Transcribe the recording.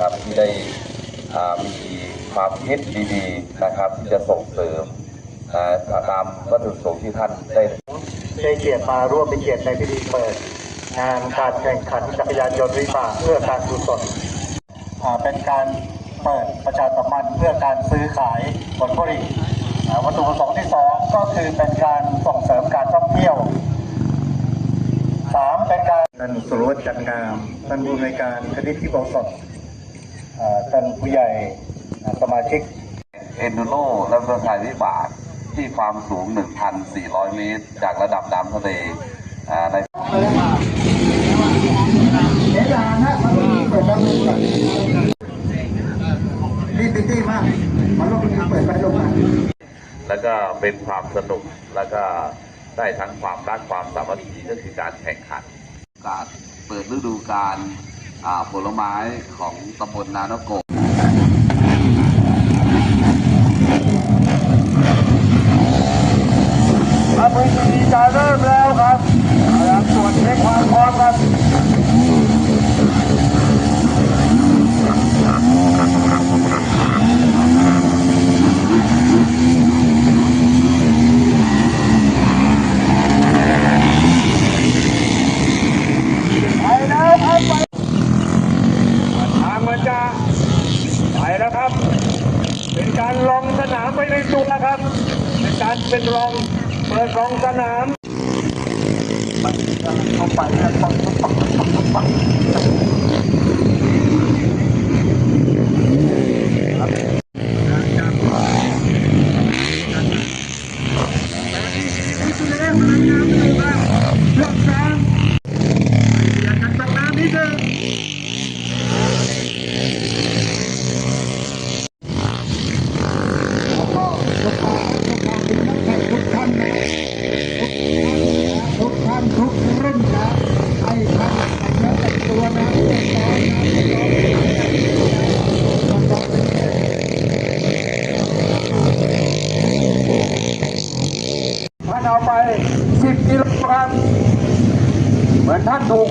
นะครับที่ได้อ่ามีความคิดดีๆนะครับ ที่จะส่งเสริมนะตามวัตถุประสงค์ที่ท่านได้ได้เกียรติมาร่วมเป็นเกียรติในพิธีเปิด งานการแข่งขันจักรยานยนต์วิบากเพื่อการกุศลอ่าเป็นการเปิดประชาสัมพันธ์เพื่อการซื้อขายผลผลิตอ่าวัตถุประสงค์ที่สองก็คือเป็นการส่งเสริมการท่องเที่ยวสามเป็นการท่านสุรวัฒน์จันงามท่านผู้อำนวยการคณิตที่บสดอ่า ท่านผู้ใหญ่อ่าสมาชิกเอนดูโรและรถไฟวิบากที่ความสูง 1,400 เมตร จากระดับน้ำทะเลอ่าในรีบตี้มากมาลงที่เปิดไปลงมาแล้วก็เป็นความสนุกแล้วก็ได้ทั้งความรักความสามัคคีก็คือการแข่งขันการเปิดฤดูกาลอ่า ผลไม้ของตำบลนานโกครับพื้นที่จะเริ่มแล้วครับกำลังตรวจเช็คความ จะไปแล้วครับ เป็นการลองสนามไปในตัวนะครับ เป็นการเป็นลองเปิดลองสนามมันเข้าไปแล้วปังปังปังปังปังปังทุกท่านทุกท่านทุกรุ่นนะให้ท่านแต่งเนื้อแต่งตัวนะเรียบร้อยนะเรียบร้อยนะท่านเอาไป 10กิโลกรัมเหมือนท่านถูก